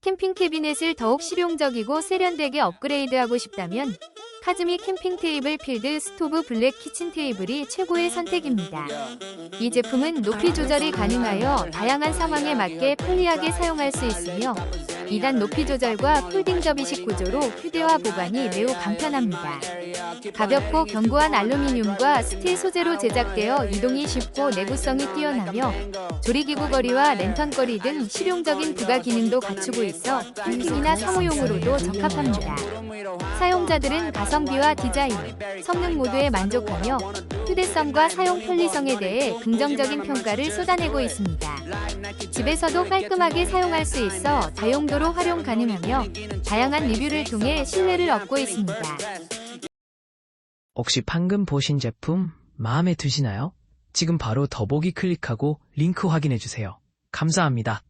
캠핑 캐비넷을 더욱 실용적이고 세련되게 업그레이드하고 싶다면 카즈미 캠핑 테이블 필드 스토브 블랙 키친 테이블이 최고의 선택입니다. 이 제품은 높이 조절이 가능하여 다양한 상황에 맞게 편리하게 사용할 수 있으며 2단 높이 조절과 폴딩 접이식 구조로 휴대와 보관이 매우 간편합니다. 가볍고 견고한 알루미늄과 스틸 소재로 제작되어 이동이 쉽고 내구성이 뛰어나며 조리기구 거리와 랜턴 거리 등 실용적인 부가 기능도 갖추고 있어 캠핑이나 사무용으로도 적합합니다. 사용자들은 가성비와 디자인, 성능 모두에 만족하며 휴대성과 사용 편리성에 대해 긍정적인 평가를 쏟아내고 있습니다. 집에서도 깔끔하게 사용할 수 있어 다용도로 활용 가능하며 다양한 리뷰를 통해 신뢰를 얻고 있습니다. 혹시 방금 보신 제품 마음에 드시나요? 지금 바로 더보기 클릭하고 링크 확인해 주세요. 감사합니다.